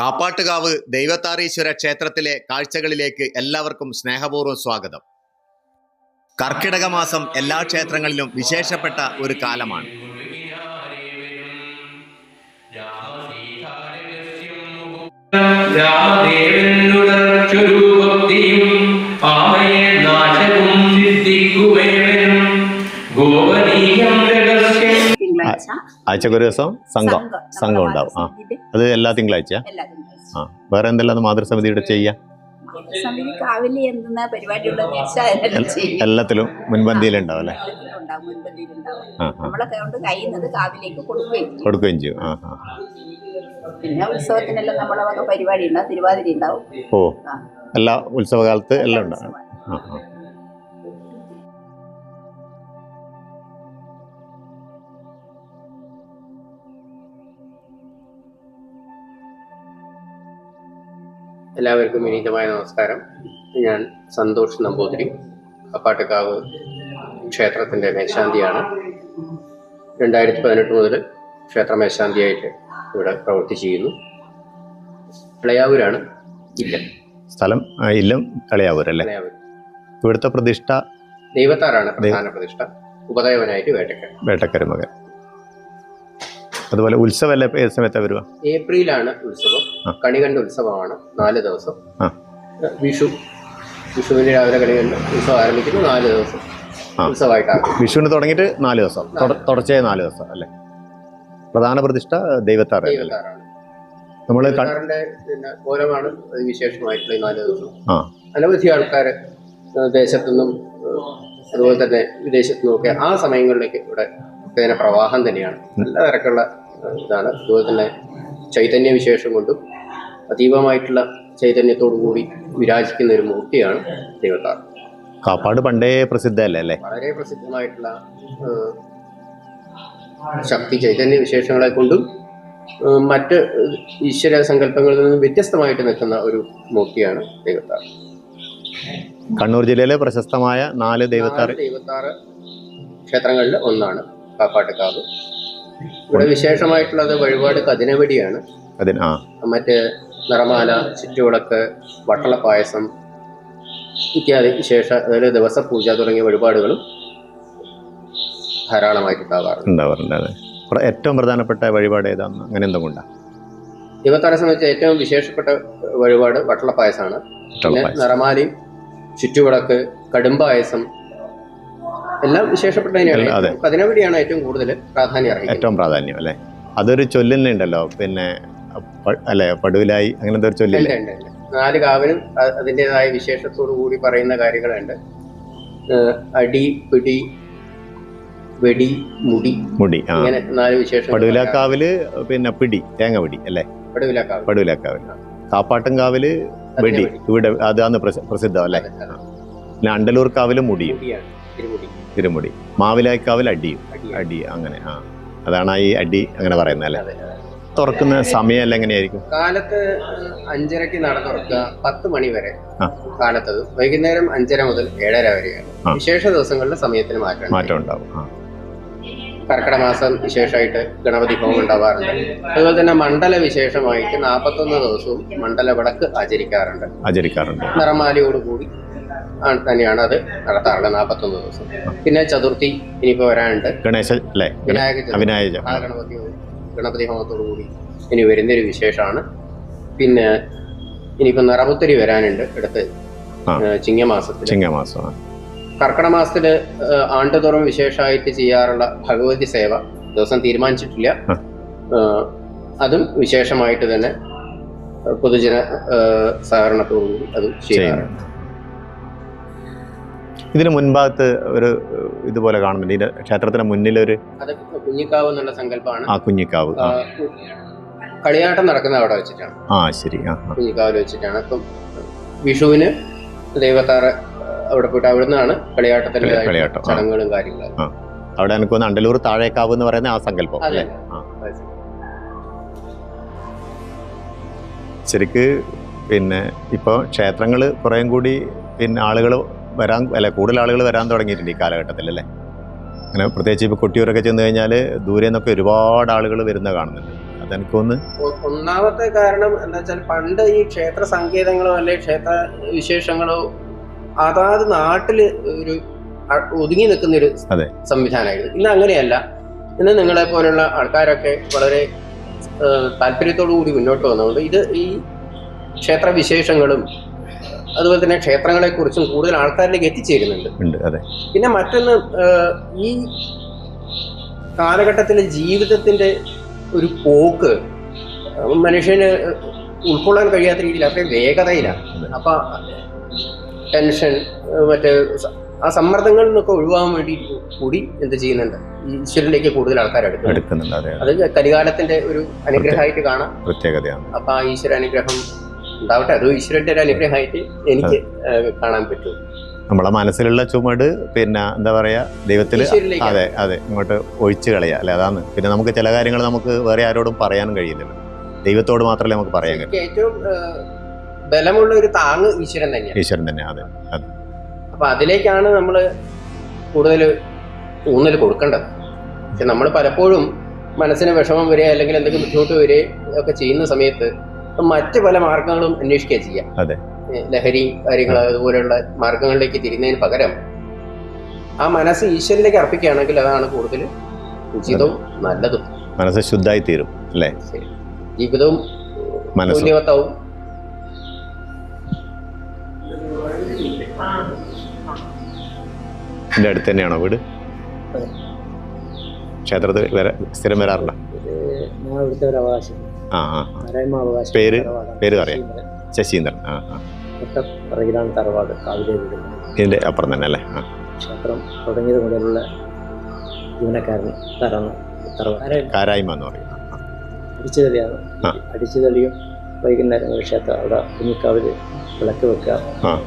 കാപ്പാട്ടുകാവ് ദൈവത്താറീശ്വര ക്ഷേത്രത്തിലെ കാഴ്ചകളിലേക്ക് എല്ലാവർക്കും സ്നേഹപൂർവം സ്വാഗതം. കർക്കിടക മാസം എല്ലാ ക്ഷേത്രങ്ങളിലും വിശേഷപ്പെട്ട ഒരു കാലമാണ്. രാമദേവനുടർച്ചൊരുഭക്തിയും ആഴ്ചക്ക് ഒരു ദിവസം സംഘം സംഘം ഉണ്ടാവും. ആ. അത് എല്ലാ തിങ്കളാഴ്ച ആ. വേറെ എന്തെല്ലാം മാതൃസമിതിയുടെ ചെയ്യാം? എല്ലാത്തിലും മുൻപന്തിയിലുണ്ടാവും അല്ലേ? കൊടുക്കുകയും ചെയ്യും. ആ ആ. പിന്നെ ഉത്സവത്തിനെല്ലാം നമ്മളെ വക പരിപാടി ഉണ്ടാവും തിരുവാതിര ഉണ്ടാവും. ഓ. എല്ലാ ഉത്സവകാലത്ത് എല്ലാം ഉണ്ടാവും. ആ ആ. എല്ലാവർക്കും വിനീതമായ നമസ്കാരം. ഞാൻ സന്തോഷ് നമ്പൂതിരി കപ്പാട്ടുകാവ് ക്ഷേത്രത്തിന്റെ മേശാന്തിയാണ്. രണ്ടായിരത്തി പതിനെട്ട് മുതൽ ക്ഷേത്ര മേശാന്തിയായിട്ട് ഇവിടെ പ്രവൃത്തി ചെയ്യുന്നു. കളയാവൂരാണ്? ഇല്ലം. സ്ഥലം ഇല്ലം കളയാവൂർ. അല്ലേ ഇവിടുത്തെ പ്രതിഷ്ഠ? ദൈവത്താറാണ് പ്രധാന പ്രതിഷ്ഠ. ഉപദേവനായിട്ട് വേട്ടക്കര വേട്ടക്കര വേട്ടക്കരമകൻ അതുപോലെ ഉത്സവം അല്ലേ ഏത് സമയത്താണ് വരിക? ഏപ്രിലാണ് ഉത്സവം. കണികണ്ട ഉത്സവമാണ്. നാല് ദിവസം. വിഷു. വിഷുവിന് രാവിലെ കണികണ്ട് ഉത്സവം ആരംഭിക്കുന്നു. നാല് ദിവസം ഉത്സവമായിട്ടാണ്. വിഷുവിന് തുടങ്ങിയിട്ട് നാല് ദിവസം. തുടർച്ചയായി നാല് ദിവസം അല്ലേ? പ്രധാന പ്രതിഷ്ഠ ദൈവത്താറ് നമ്മൾ കോലമാണ് വിശേഷമായിട്ടുള്ള ഈ നാല് ദിവസം. അനവധി ആൾക്കാർ ദേശത്തു നിന്നും അതുപോലെ തന്നെ വിദേശത്തു നിന്നും ഒക്കെ ആ സമയങ്ങളിലേക്ക് ഇവിടെ ഭക്തജന പ്രവാഹം തന്നെയാണ്. നല്ല തിരക്കുള്ള ഇതാണ്. അതുപോലെ തന്നെ ചൈതന്യ വിശേഷം കൊണ്ടും അതീവമായിട്ടുള്ള ചൈതന്യത്തോടു കൂടി വിരാജിക്കുന്ന ഒരു മൂർത്തിയാണ് ദൈവത്താർ കാപ്പാട് പണ്ടേ പ്രസിദ്ധമല്ലേ അല്ലേ? വളരെ പ്രസിദ്ധമായിട്ടുള്ള ശക്തി ചൈതന്യ വിശേഷങ്ങളെ കൊണ്ടും മറ്റ് ഈശ്വര സങ്കല്പങ്ങളിൽ നിന്നും വ്യത്യസ്തമായിട്ട് നിൽക്കുന്ന ഒരു മൂർത്തിയാണ് ദൈവത്താർ കണ്ണൂർ ജില്ലയിലെ പ്രശസ്തമായ നാല് ദൈവത്താറ്. ദൈവത്താറ് ക്ഷേത്രങ്ങളിൽ ഒന്നാണ്. കാപ്പാട്ടുകാവ്. ഇവിടെ വിശേഷമായിട്ടുള്ളത് വഴിപാട് കതിനവടിയാണ്. മറ്റേ നിറമാല ചുറ്റുവിളക്ക് വട്ടള പായസം ഇത്യാദി വിശേഷ അതായത് ദിവസപൂജ തുടങ്ങിയ വഴിപാടുകളും ധാരാളമായിട്ടുണ്ടാവാറുണ്ട് ഏറ്റവും പ്രധാനപ്പെട്ട വഴിപാട് ഏതാന്ന്? അങ്ങനെ എന്തുകൊണ്ടാണ് കൊണ്ടാ? സംബന്ധിച്ച് ഏറ്റവും വിശേഷപ്പെട്ട വഴിപാട് വട്ടള പായസമാണ് പിന്നെ. നിറമാലയും ചുറ്റുവിളക്ക് കടുംപായസം എല്ലാം വിശേഷപ്പെട്ട തന്നെയാണ് എല്ലാം, അതെ. കതിനവടിയാണ് ഏറ്റവും കൂടുതൽ പ്രാധാന്യം ഏറ്റവും പ്രാധാന്യം അല്ലേ? അതൊരു ചൊല്ലിനെ ഉണ്ടല്ലോ പിന്നെ അല്ലെ പടുവിലായി അങ്ങനത്തെ ഒരു ചൊല്ലില്ലേ. നാല് കാവിനും അതിന്റെതായ വിശേഷത്തോടു കൂടി പറയുന്ന കാര്യങ്ങളുണ്ട്. അടി പിടി വെടി മുടി മുടി അങ്ങനെ നാല് വിശേഷം പടുവിലാക്കാവിൽ പിന്നെ പിടി തേങ്ങ പിടി അല്ലേ? പടുവിലാക്കാവ് പടുവിലാക്കാവിൽ കാപ്പാട്ടൻകാവിൽ വെടി വെടി. ഇവിടെ അതാണ് പ്രസി- പ്രസിദ്ധം അല്ലേ? പിന്നെ അണ്ടലൂർ കാവിൽ മുടിയും. തിരുമുടി. മാവിലായ്ക്കാവിൽ അടിയും. അടി അങ്ങനെ ആ. അതാണ് ഈ അടി അങ്ങനെ പറയുന്നത് അല്ലേ. തുറക്കുന്ന സമയം എങ്ങനെയായിരിക്കും? കാലത്ത് അഞ്ചരക്ക് നട തുറക്കുക പത്ത് മണി വരെ. കാലത്തത്. വൈകുന്നേരം അഞ്ചര മുതൽ ഏഴര വരെയാണ്. വിശേഷ ദിവസങ്ങളിൽ സമയത്തിന് മാറ്റം മാറ്റം ഉണ്ടാവും കർക്കിട കർക്കിടക മാസം വിശേഷമായിട്ട് ഗണപതി ഹോമം ഉണ്ടാവാറുണ്ട്. അതുപോലെ തന്നെ മണ്ഡല വിശേഷമായിട്ട് നാൽപ്പത്തൊന്ന് ദിവസവും മണ്ഡല വിളക്ക് ആചരിക്കാറുണ്ട്. ആചരിക്കാറുണ്ട്. നിറമാലയോടുകൂടി തന്നെയാണ് അത് നടത്താറുള്ളത് നാൽപ്പത്തൊന്ന് ദിവസം. പിന്നെ ചതുർത്ഥി ഇനിയിപ്പോൾ വരാനുണ്ട്. ഗണേശ ഗണ- വിനായക ആ ഗണപതി ഗണപതി ഹോമത്തോടു കൂടി ഇനി വരുന്നൊരു വിശേഷമാണ്. പിന്നെ ഇനിയിപ്പോൾ നിറപുത്തരി വരാനുണ്ട് അടുത്ത് ചിങ്ങമാസത്തിൽ ചിങ്ങമാസം ആ. കർക്കിടക മാസത്തിൽ ആണ്ടുതോറും വിശേഷമായിട്ട് ചെയ്യാറുള്ള ഭഗവതി സേവ ദിവസം തീരുമാനിച്ചിട്ടില്ല. അതും വിശേഷമായിട്ട് തന്നെ പൊതുജന സഹകരണത്തോടുകൂടി അതും ചെയ്യാറുണ്ട്. ഇതിന് മുൻഭാഗത്ത് ഒരു ഇതുപോലെ കാണുന്നുണ്ട്. ഇതിന്റെ ക്ഷേത്രത്തിന് മുന്നിലൊരു കുഞ്ഞിക്കാവ് എന്നുള്ള സങ്കല്പമാണ്. ആ കുഞ്ഞിക്കാവ്. കളിയാട്ടം നടക്കുന്ന അവിടെ വെച്ചിട്ടാണ്. ആ ശരി. ആ. കുഞ്ഞിക്കാവിൽ വെച്ചിട്ടാണ്. അപ്പം വിഷുവിന് ദൈവത്താറ് അവിടെ പോയിട്ട് അവിടെ നിന്നാണ് കളിയാട്ടത്തിന്റെ. ചടങ്ങുകളും കാര്യങ്ങളും. അവിടെ എനിക്ക് തോന്നുന്നു അണ്ടലൂർ താഴേക്കാവ് എന്ന് പറയുന്ന ആ സങ്കല്പം അല്ലേ? ശരിക്ക് പിന്നെ ഇപ്പോൾ ക്ഷേത്രങ്ങൾ കുറേം കൂടി പിന്നെ ആളുകൾ വരാൻ അല്ല കൂടുതൽ ആളുകൾ വരാൻ തുടങ്ങിയിട്ടുണ്ട് ഈ കാലഘട്ടത്തിൽ അല്ലേ? അങ്ങനെ പ്രത്യേകിച്ച് ഇപ്പോൾ കൊട്ടിയൂരൊക്കെ ചെന്ന് കഴിഞ്ഞാൽ ദൂരെ നിന്നൊക്കെ ഒരുപാട് ആളുകൾ വരുന്ന കാണുന്നുണ്ട്. അതെനിക്കൊന്ന് ഒന്നാമത്തെ കാരണം എന്താ വെച്ചാൽ പണ്ട് ഈ ക്ഷേത്ര സങ്കേതങ്ങളോ അല്ലെ ക്ഷേത്ര വിശേഷങ്ങളോ അതാത് നാട്ടിൽ ഒരു ഒതുങ്ങി നിൽക്കുന്ന ഒരു. സംവിധാനമായിരുന്നു. ഇന്ന് അങ്ങനെയല്ല. ഇന്ന് നിങ്ങളെ പോലുള്ള ആൾക്കാരൊക്കെ വളരെ താല്പര്യത്തോടു കൂടി മുന്നോട്ട് വന്നുകൊണ്ട് ഇത് ഈ ക്ഷേത്ര വിശേഷങ്ങളും അതുപോലെ തന്നെ ക്ഷേത്രങ്ങളെക്കുറിച്ചും കൂടുതൽ ആൾക്കാരിലേക്ക് എത്തിച്ചേരുന്നുണ്ട്. ഉണ്ട് അതെ. പിന്നെ മറ്റൊന്ന് ഈ കാലഘട്ടത്തിലെ ജീവിതത്തിന്റെ ഒരു പോക്ക് മനുഷ്യന് ഉൾക്കൊള്ളാൻ കഴിയാത്ത രീതിയിൽ അത്രയും വേഗതയിലാണ്. അപ്പൊ ടെൻഷൻ മറ്റേ ആ സമ്മർദ്ദങ്ങളിൽ നിന്നൊക്കെ ഒഴിവാകാൻ വേണ്ടി കൂടി എന്ത് ചെയ്യുന്നുണ്ട്? ഈശ്വരനിലേക്ക് കൂടുതൽ ആൾക്കാർ എടുക്കുന്നു എടുക്കുന്നുണ്ട് അതെ അത്. കലികാലത്തിന്റെ ഒരു അനുഗ്രഹമായിട്ട് കാണാം. പ്രത്യേകതയാണ്. അപ്പൊ ആ ഈശ്വര അനുഗ്രഹം ഉണ്ടാവട്ടെ. അത് ഈശ്വരന്റെ ഒരു അനുഗ്രഹമായിട്ട് എനിക്ക് കാണാൻ പറ്റും. നമ്മളെ മനസ്സിലുള്ള ചുമട് പിന്നെ എന്താ പറയാ ദൈവത്തിൽ അതെ അതെ ഇങ്ങോട്ട് ഒഴിച്ചു കളയുക. അല്ലെ അതാണ്. പിന്നെ നമുക്ക് ചില കാര്യങ്ങൾ നമുക്ക് വേറെ ആരോടും പറയാനും കഴിയില്ലല്ലോ. ദൈവത്തോട് മാത്രമല്ലേ നമുക്ക് പറയാൻ കഴിയും. ഏറ്റവും ബലമുള്ള ഒരു താങ് ഈശ്വരൻ തന്നെയാണ്. ഈശ്വരൻ തന്നെ അതെ അതെ. അപ്പൊ അതിലേക്കാണ് നമ്മൾ കൂടുതൽ ഊന്നൽ കൊടുക്കേണ്ടത്. പക്ഷെ നമ്മൾ പലപ്പോഴും മനസ്സിന് വിഷമം വരിക അല്ലെങ്കിൽ എന്തെങ്കിലും ബുദ്ധിമുട്ട് വരിക ഒക്കെ ചെയ്യുന്ന സമയത്ത് മറ്റ് പല മാർഗങ്ങളും അന്വേഷിക്കുക ചെയ്യാം. അതെ. ലഹരി കാര്യങ്ങൾ അതുപോലെയുള്ള മാർഗങ്ങളിലേക്ക് തിരിയുന്നതിന് പകരം ആ മനസ്സ് ഈശ്വരനിലേക്ക് അർപ്പിക്കുകയാണെങ്കിൽ അതാണ് കൂടുതൽ ഉചിതവും നല്ലതും. മനസ്സ് ശുദ്ധായി തീരും അല്ലേ. ജീവിതവും മൂല്യവത്താവും. എന്റെ അടുത്ത് തന്നെയാണോ വീട്. ക്ഷേത്രത്തിൽ വരാ സ്ഥിരം വരാറുണ്ടോ? ഞാൻ ഇവിടുത്തെ ഒരു അവകാശം ആ ആ. പേര്? പേര് അറിയാം ശശീന്ദ്രൻ. ആ ആ. തൊട്ടപ്പുറകിലാണ് തറവാട്. കാവിലെ വീട്. ഇതിന്റെ അപ്പുറം തന്നെ അല്ലേ? ആ. ക്ഷേത്രം തുടങ്ങിയത് മുതലുള്ള ജീവനക്കാരൻ തറന്ന് കാരായ്മ എന്ന് പറയുന്നത് അടിച്ചുതളിയാണ്. അടിച്ചുതളിയും വൈകുന്നേരം ക്ഷേത്രം അവിടെ കുഞ്ഞിക്കാവിൽ വിളക്ക് വെക്കുക.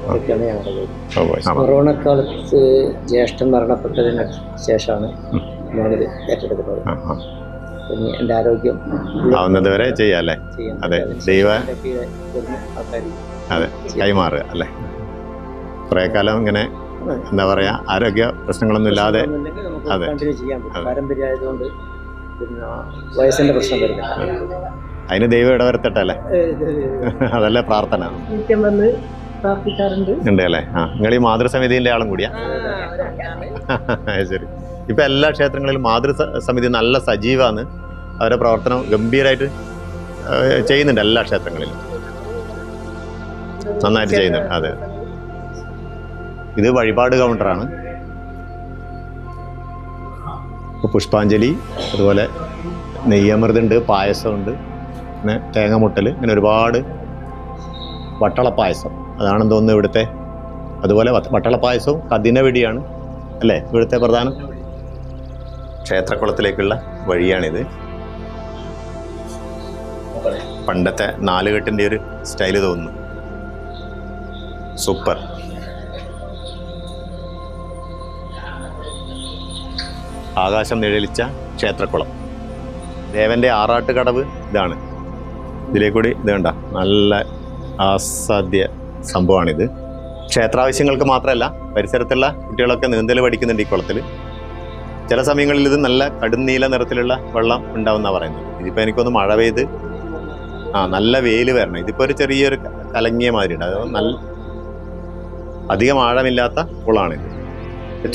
ഇതൊക്കെയാണ് ഞങ്ങളുടെ. കൊറോണ കാലത്ത് ജ്യേഷ്ഠൻ മരണപ്പെട്ടതിന് ശേഷമാണ് ഞാനിത് ഏറ്റെടുക്കുന്നത് ആ. എന്റെ ആരോഗ്യം ആവുന്നത് വരെ ചെയ്യാം അല്ലേ? അതെ, ദൈവ- അതെ കൈമാറുക അല്ലേ? കുറേ കാലം ഇങ്ങനെ എന്താ പറയുക ആരോഗ്യ പ്രശ്നങ്ങളൊന്നും ഇല്ലാതെ അതെ. കണ്ടിന്യൂ ചെയ്യാൻ പറ്റും അതെ. പാരമ്പര്യമായതുകൊണ്ട് പിന്നെ വയസ്സിന്റെ പ്രശ്നം വരുന്നില്ല അതിന് ദൈവം ഇടവരുത്തട്ടെ അല്ലേ? അതല്ലേ പ്രാർത്ഥന. വന്ന് പ്രാർത്ഥിക്കാറുണ്ട്. ഉണ്ട് അല്ലേ? ആ നിങ്ങൾ ഈ മാതൃസമിതിന്റെ ആളും കൂടിയാ. ശരി. ഇപ്പൊ എല്ലാ ക്ഷേത്രങ്ങളിലും മാതൃ സമിതി നല്ല സജീവാണ്. അവരുടെ പ്രവർത്തനം ഗംഭീരമായിട്ട് ചെയ്യുന്നുണ്ട് എല്ലാ ക്ഷേത്രങ്ങളിലും. നന്നായിട്ട് ചെയ്യുന്നുണ്ട്. അതെ. ഇത് വഴിപാട് കൗണ്ടറാണ്. പുഷ്പാഞ്ജലി അതുപോലെ നെയ്യമൃതുണ്ട് പായസമുണ്ട് പിന്നെ തേങ്ങമുട്ടൽ ഇങ്ങനെ ഒരുപാട് വട്ടളപ്പായസം. അതാണെന്ന് തോന്നുന്നു ഇവിടുത്തെ അതുപോലെ വട്ടളപ്പായസവും കതിനവെടിയാണ് അല്ലേ? ഇവിടുത്തെ പ്രധാനം. ക്ഷേത്രക്കുളത്തിലേക്കുള്ള വഴിയാണിത്. പണ്ടത്തെ നാലുകെട്ടിന്റെ ഒരു സ്റ്റൈൽ തോന്നുന്നു. സൂപ്പർ. ആകാശം നിഴലിച്ച ക്ഷേത്രക്കുളം ദേവന്റെ ആറാട്ട് കടവ് ഇതാണ്. ഇതിലേക്കൂടി ഇത് കണ്ട നല്ല ആസാദ്യ സംഭവമാണിത്. ക്ഷേത്രാവശ്യങ്ങൾക്ക് മാത്രമല്ല പരിസരത്തുള്ള കുട്ടികളൊക്കെ നീന്തൽ പഠിക്കുന്നുണ്ട് ഈ കുളത്തിൽ ചില സമയങ്ങളിൽ ഇത് നല്ല കടുന്നീല നിറത്തിലുള്ള വെള്ളം ഉണ്ടാവുന്ന പറയുന്നത്. ഇതിപ്പോൾ എനിക്കൊന്ന് മഴ പെയ്ത് ആ നല്ല വെയിൽ വരണം. ഇതിപ്പോൾ ഒരു ചെറിയൊരു കലങ്ങിയ മാതിരി ഉണ്ട് അത് നല്ല അധികം ആഴമില്ലാത്ത കുളമാണിത്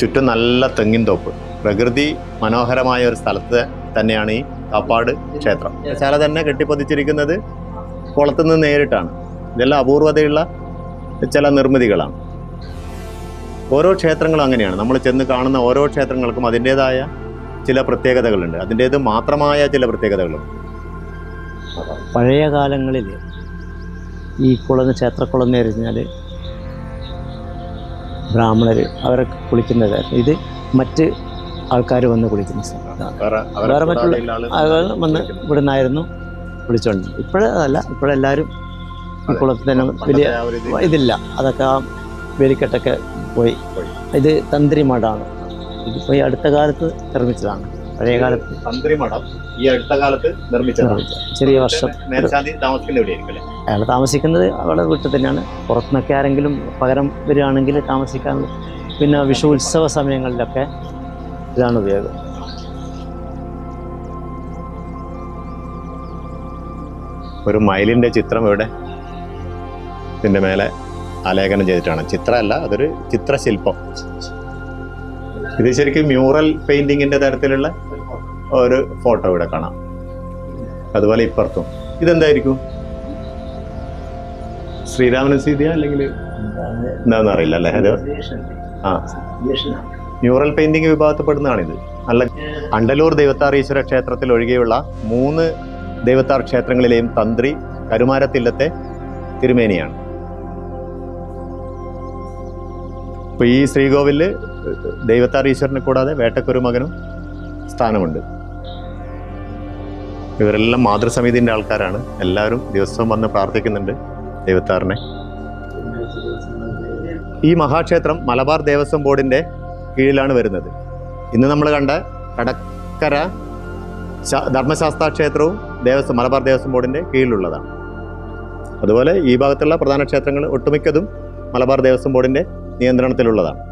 ചുറ്റും നല്ല തെങ്ങിൻ തോപ്പ്. പ്രകൃതി മനോഹരമായ ഒരു സ്ഥലത്ത് തന്നെയാണ് ഈ കാപ്പാട് ക്ഷേത്രം. ശാല തന്നെ കെട്ടിപ്പതിച്ചിരിക്കുന്നത് കുളത്തുനിന്ന് നേരിട്ടാണ്. ഇതെല്ലാം അപൂർവതയുള്ള ചില നിർമ്മിതികളാണ്. ഓരോ ക്ഷേത്രങ്ങളും അങ്ങനെയാണ്. നമ്മൾ ചെന്ന് കാണുന്ന ഓരോ ക്ഷേത്രങ്ങൾക്കും അതിന്റെതായ ചില പ്രത്യേകതകളുണ്ട്. അതിന്റേത് മാത്രമായ ചില പ്രത്യേകതകളുണ്ട് പഴയ കാലങ്ങളിൽ ഈ കുളം ക്ഷേത്രക്കുളം എന്ന് പറഞ്ഞാൽ ബ്രാഹ്മണർ അവരൊക്കെ കുളിക്കുന്നതായിരുന്നു ഇത് മറ്റ് ആൾക്കാർ വന്ന് കുളിക്കുന്ന സ്ഥലത്താണ് വേറെ മറ്റുള്ള ആളുകൾ വന്ന് ഇവിടെ നിന്നായിരുന്നു കുളിച്ചോണ്ട് ഇപ്പോഴല്ല ഇപ്പോഴെല്ലാവരും ഈ കുളത്തിൽ തന്നെ വലിയ ഇതില്ല. അതൊക്കെ ആ വേലിക്കെട്ടൊക്കെ പോയി. ഇത് തന്ത്രി മഠമാണ് ഇതിപ്പോൾ ഈ അടുത്ത കാലത്ത് നിർമ്മിച്ചതാണ്. പഴയ കാലത്ത് തന്ത്രി മഠം ഈ അടുത്ത കാലത്ത് നിർമ്മിച്ചതാണ്. ചെറിയ വർഷം. അയാൾ താമസിക്കുന്നത് അവിടെ വീട്ടിൽ തന്നെയാണ്. പുറത്തുനിന്നൊക്കെ ആരെങ്കിലും പകരം വരികയാണെങ്കിൽ താമസിക്കാനുള്ള പിന്നെ വിഷു ഉത്സവ സമയങ്ങളിലൊക്കെ ഇതാണ് ഉപയോഗം. ഒരു മയിലിന്റെ ചിത്രം ഇവിടെ. ഇതിന്റെ മേലെ ആലേഖനം ചെയ്തിട്ടാണ്. ചിത്രമല്ല അതൊരു ചിത്രശില്പം. ഇത് ശരിക്കും മ്യൂറൽ പെയിന്റിങ്ങിന്റെ തരത്തിലുള്ള ഒരു ഫോട്ടോ ഇവിടെ കാണാം. അതുപോലെ ഇപ്പുറത്തും. ഇതെന്തായിരിക്കും? ശ്രീരാമന സീതിയ അല്ലെങ്കിൽ എന്താണെന്ന് അറിയില്ല അല്ലേ? അത്? ആ. മ്യൂറൽ പെയിന്റിംഗ് വിഭാഗത്തിൽപ്പെടുന്നതാണിത്. അല്ല അണ്ടലൂർ ദൈവത്താറീശ്വര ക്ഷേത്രത്തിൽ ഒഴികെയുള്ള മൂന്ന് ദൈവത്താർ ക്ഷേത്രങ്ങളിലെയും തന്ത്രി കരുമാരത്തില്ലത്തെ തിരുമേനിയാണ്. ഇപ്പൊ ഈ ശ്രീകോവിലിൽ ദൈവത്താർ ഈശ്വരനെ കൂടാതെ വേട്ടക്കൊരു മകനും സ്ഥാനമുണ്ട്. ഇവരെല്ലാം മാതൃസമിതിന്റെ ആൾക്കാരാണ്. എല്ലാവരും ദിവസവും വന്ന് പ്രാർത്ഥിക്കുന്നുണ്ട് ദൈവത്താറിനെ. ഈ മഹാക്ഷേത്രം മലബാർ ദേവസ്വം ബോർഡിന്റെ കീഴിലാണ് വരുന്നത്. ഇന്ന് നമ്മൾ കണ്ട കടക്കര ധർമ്മശാസ്ത്ര ക്ഷേത്രവും ദേവസ്വം മലബാർ ദേവസ്വം ബോർഡിന്റെ കീഴിലുള്ളതാണ്. അതുപോലെ ഈ ഭാഗത്തുള്ള പ്രധാന ക്ഷേത്രങ്ങൾ ഒട്ടുമിക്കതും മലബാർ ദേവസ്വം ബോർഡിന്റെ നിയന്ത്രണത്തിലുള്ളതാണ്.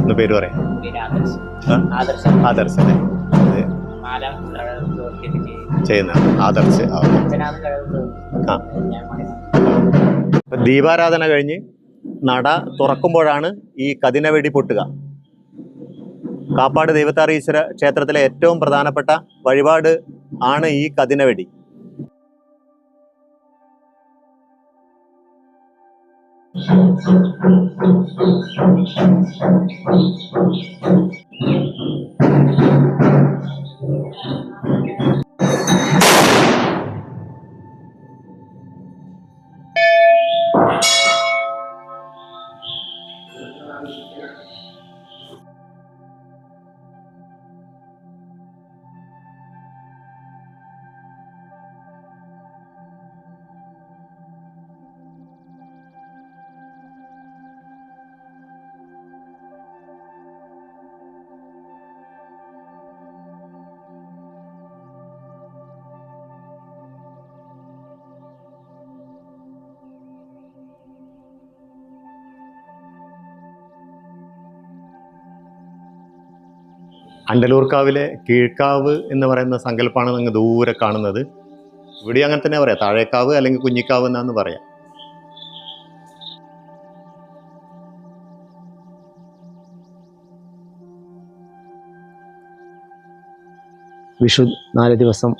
ഒന്ന് പേര് പറയാം? ആദർശ് അല്ലേ? ചെയ്യുന്ന ആദർശ്. ആ. ദീപാരാധന കഴിഞ്ഞ് നട തുറക്കുമ്പോഴാണ് ഈ കതിനവെടി പൊട്ടുക. കാപ്പാട് ദൈവത്താറീശ്വര ക്ഷേത്രത്തിലെ ഏറ്റവും പ്രധാനപ്പെട്ട വഴിപാട് ആണ് ഈ കതിനവെടി. അണ്ടലൂർക്കാവിലെ കീഴ്ക്കാവ് എന്ന് പറയുന്ന സങ്കല്പമാണ് നിങ്ങൾ ദൂരെ കാണുന്നത്. ഇവിടെ അങ്ങനെ തന്നെ പറയാം. താഴേക്കാവ് അല്ലെങ്കിൽ കുഞ്ഞിക്കാവ് എന്നാന്ന് പറയാം. വിഷു നാല് ദിവസം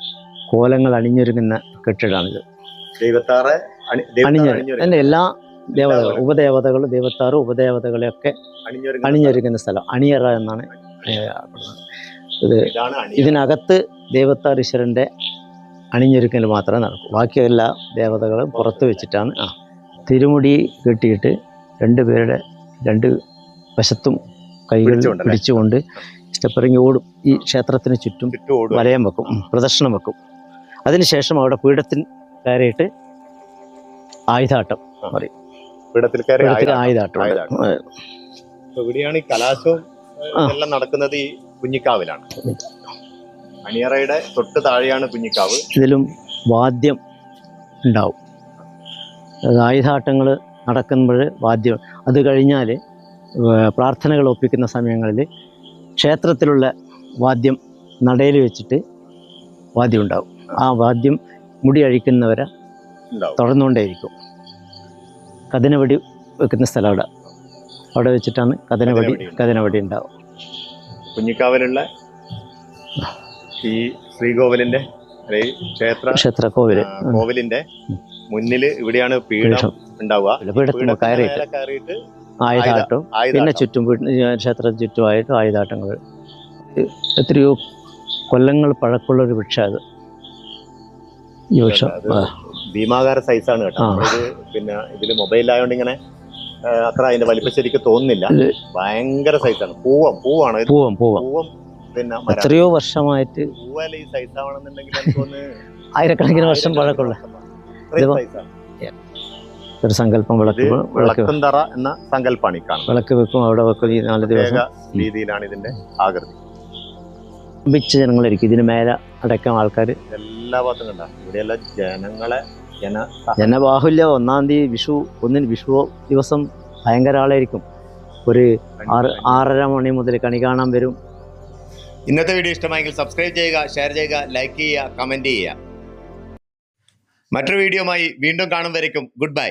കോലങ്ങൾ അണിഞ്ഞൊരുങ്ങുന്ന കെട്ടിടമാണിത് ദൈവത്താറെ അണി- ദൈവത്താറ് അണിഞ്ഞൊരു അണിഞ്ഞൊരുങ്ങുന്ന- എല്ലാ ദേവതകളും ഉപദേവതകളും ഉപദേവതകൾ ദേവത്താറ് ഉപദേവതകളെയൊക്കെ അണിഞ്ഞൊരുങ്ങുന്ന സ്ഥലം. അണിയറ എന്നാണ് ഇത് ഇതിനകത്ത് ദേവത്താർ ഈശ്വരന്റെ അണിഞ്ഞൊരുക്കൽ മാത്രമേ നടക്കൂ. ബാക്കിയെല്ലാ ദേവതകളും പുറത്ത് വെച്ചിട്ടാണ്. ആ. തിരുമുടി കെട്ടിയിട്ട് രണ്ട് പേരുടെ രണ്ട് വശത്തും കൈകൾ? പിടിച്ചുകൊണ്ട് സ്റ്റെപ്പറിങ് ഓടും. ഈ ക്ഷേത്രത്തിന് ചുറ്റും വലയം വെക്കും പ്രദർശനം പ്രദക്ഷിണം വെക്കും. അതിനുശേഷം അവിടെ പീഠത്തിൽ കയറിയിട്ട് ആയുധാട്ടം പറയും. പീഠത്തിൽ. ആയുധാട്ടം. ഇവിടെയാണ് ഈ കലാശവും. എല്ലാം നടക്കുന്നത് ഈ കുഞ്ഞിക്കാവിലാണ്. അണിയറയുടെ തൊട്ട് താഴെയാണ് കുഞ്ഞിക്കാവ്. ഇതിലും വാദ്യം ഉണ്ടാവും. ആയുധാട്ടങ്ങൾ നടക്കുമ്പോൾ വാദ്യം. അത് കഴിഞ്ഞാൽ പ്രാർത്ഥനകൾ ഒപ്പിക്കുന്ന സമയങ്ങളിൽ ക്ഷേത്രത്തിലുള്ള വാദ്യം നടയിൽ വെച്ചിട്ട് വാദ്യം ഉണ്ടാവും. ആ വാദ്യം മുടി അഴിക്കുന്നവരെ തുടർന്നുകൊണ്ടേയിരിക്കും. കഥനവടി വെക്കുന്ന സ്ഥലം അവിടെ. അവിടെ വെച്ചിട്ടാണ് കഥനവടി കഥനവടി ഉണ്ടാവും കുഞ്ഞിക്കാവിലുള്ള ഈ ശ്രീകോവിലിന്റെ ക്ഷേത്ര ക്ഷേത്ര കോവിൽ കോവിലിന്റെ മുന്നിൽ ഇവിടെയാണ് പീഠം. ഉണ്ടാവുക. പീഠത്തിന്റെ കയറിയിട്ട് ആയുധാട്ടം. പിന്നെ. ചുറ്റും ക്ഷേത്ര ക്ഷേത്രത്തിന് ചുറ്റുമായിട്ട് ആയുധാട്ടങ്ങൾ. എത്രയോ കൊല്ലങ്ങൾ പഴക്കമുള്ള ഒരു വൃക്ഷം അത്. ഈ വൃക്ഷം. ഭീമാകാര സൈസാണ് കേട്ടോ. പിന്നെ ഇതിൽ മൊബൈലായോണ്ട് ഇങ്ങനെ അത്ര അതിന്റെ വലിപ്പം ശരിക്ക് തോന്നുന്നില്ല. ഭയങ്കര സൈസാണ് പൂവം പൂവാണ് പൂവം പൂവം. പൂവം പിന്നെ എത്രയോ വർഷമായിട്ട് പൂവല ഈ സൈസ് ആവണമെന്നുണ്ടെങ്കിൽ എനിക്ക് തോന്നുന്നു ആയിരക്കണക്കിന് വർഷം പഴക്കമുള്ള ഇത്രയും ഇത് ആണ്. ഒരു സങ്കല്പം വിളക്ക് വിളക്കും തറ എന്ന സങ്കല്പമാണ് ഈ കാണുന്നത്. വിളക്ക് വെക്കും അവിടെ വെക്കും ഈ നാല് ദിവസം. രീതിയിലാണ് ഇതിന്റെ ആകൃതി. മിച്ച ജനങ്ങളായിരിക്കും ഇതിന് മേലെ അടക്കം ആൾക്കാർ എല്ലാ ഭാഗത്തും കണ്ട. ഇവിടെയെല്ലാം ജനങ്ങളെ ജന ജനബാഹുല്യം ഒന്നാം തീയതി വിഷു ഒന്നിന് വിഷു ദിവസം ഭയങ്കര ആളായിരിക്കും. ഒരു ആറ് ആറര മണി മുതൽ കണി കാണാൻ വരും. ഇന്നത്തെ വീഡിയോ ഇഷ്ടമായെങ്കിൽ സബ്സ്ക്രൈബ് ചെയ്യുക ഷെയർ ചെയ്യുക ലൈക്ക് ചെയ്യുക കമന്റ് ചെയ്യുക. മറ്റൊരു വീഡിയോമായി വീണ്ടും കാണും വരയ്ക്കും. Good bye